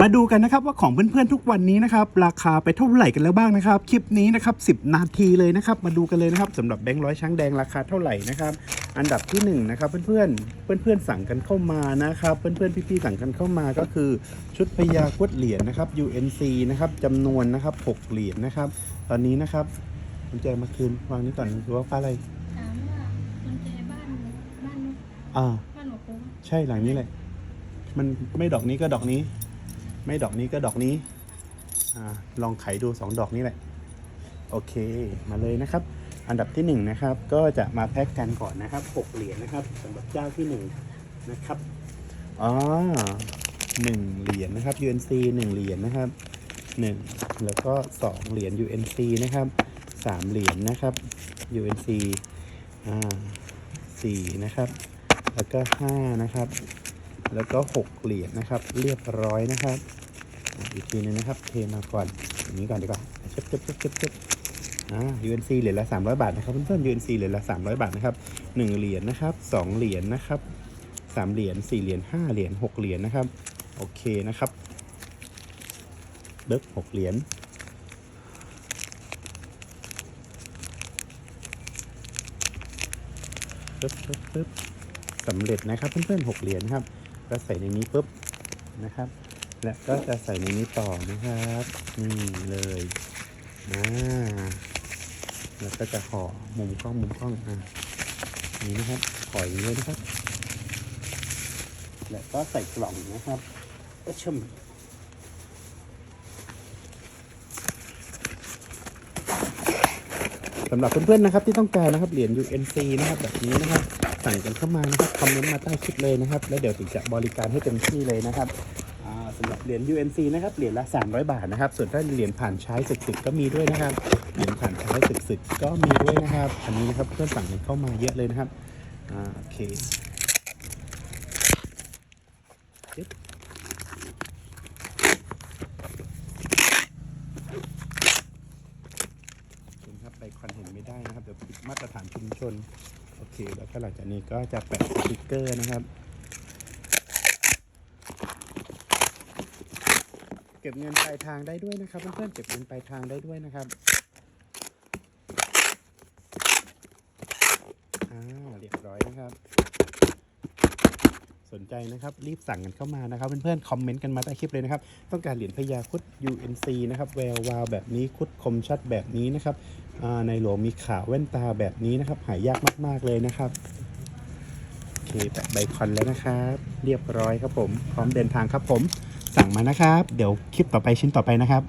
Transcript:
มาดูกันนะครับว่าของเพื่อนๆทุกวันนี้นะครับราคาไปเท่าไหร่กันแล้วบ้างนะครับ คลิปนี้นะครับ 10 นาทีเลยนะครับ มาดูกันเลยนะครับสำหรับแบงค์ร้อยช้างแดงราคาเท่าไหร่นะครับอันดับที่หนึ่งนะครับเพื่อนๆเพื่อนๆสั่งกันเข้ามานะครับเพื่อนๆพี่ๆสั่งกันเข้ามาก็คือชุดพญาครุดเหรียญนะครับ UNC นะครับจำนวนนะครับ6เหรียญนะครับ ตอนนี้นะครับกุญแจมาคืนวางนี้ก่อนหรือว่าฟ้าอะไรถามว่ากุญแจบ้านบ้านอ่าบ้านหนูโค้งใช่หลังนี้เลยมันไม่ดอกนี้ก็ดอกนี้ ไม่ดอกนี้ก็ดอกนี้อลองไขดูสองดอกนี้แหละ โอเค มาเลยนะครับ อันดับที่หนึ่งนะครับ ก็จะมาแพ็กกันก่อนนะครับหกเหรียญนะครับสำหรับเจ้าที่หนึ่งนะครับ อ๋อหนึ่งเหรียญนะครับ UNC หนึ่งเหรียญนะครับหนึ่งแล้วก็สองเหรียญ UNC นะครับสามเหรียญนะครับ UNC อ่าสี่นะครับ แล้วก็ห้านะครับ แล้วก็หกเหรียญนะครับ เรียบร้อยนะครับ อีกทีหนึงนะครับ เทมาก่อนอย่างนี้ก่อนดีกว่าเช็ดเช็ดเช็ดเช็ดเช็ดอ่า UNC เหรียญละ 300 บาทนะครับเพื่อนๆ UNC เหรียญละ 300 บาทนะครับหนึ่งเหรียญนะครับสองเหรียญนะครับสามเหรียญสี่เหรียญห้าเหรียญหกเหรียญนะครับ โอเคนะครับเบิกหกเหรียญปึ๊บปึ๊บปึ๊บสำเร็จนะครับเพื่อนๆหกเหรียญครับ ก็ใส่ในนี้ปุ๊บนะครับ และก็จะใส่ในนี้ต่อนะครับนี่เลยนะแล้วก็จะห่อมุมกล้องมุมกล้องอ่านี่นะครับห่ออย่างนี้เลยนะครับ และก็ใส่กล่องนะครับก็ชม สำหรับเพื่อนๆนะครับที่ต้องการนะครับเหรียญ UNC นะครับแบบนี้นะครับสั่งกันเข้ามานะครับคอมเมนต์มาใต้คลิปเลยนะครับแล้วเดี๋ยวถึงจะบริการให้เต็มที่เลยนะครับสำหรับเหรียญ UNC นะครับเหรียญละ 300 บาทนะครับ ส่วนถ้าเหรียญผ่านใช้ศึกๆก็มีด้วยนะครับเหรียญผ่านใช้ศึกๆก็มีด้วยนะครับ อันนี้นะครับเพื่อนสั่งกันเข้ามาเยอะเลยนะครับอโอเคยึดคุณครับไปคอนเห็นไม่ได้นะครับ เดี๋ยวผิดมาตรฐาน ชน โอเค แล้วก็หลังจากนี้ก็จะแปะสติกเกอร์นะครับ เก็บเงินปลายทางได้ด้วยนะครับ เพื่อนๆ เก็บเงินปลายทางได้ด้วยนะครับอ่าเรียบร้อยนะครับ สนใจนะครับรีบสั่งกันเข้ามานะครับเพื่อนๆคอมเมนต์กันมาใต้คลิปเลยนะครับต้องการเหรียญพญาคุด UNC นะครับแวววาวแบบนี้คุดคมชัดแบบนี้นะครับในหลวงมีขาแว่นตาแบบนี้นะครับหายากมากๆเลยนะครับโอเคแปะใบคอนแล้วนะครับเรียบร้อยครับผม พร้อมเดินทางครับผมสั่งมานะครับ เดี๋ยวคลิปต่อไปชิ้นต่อไปนะครับ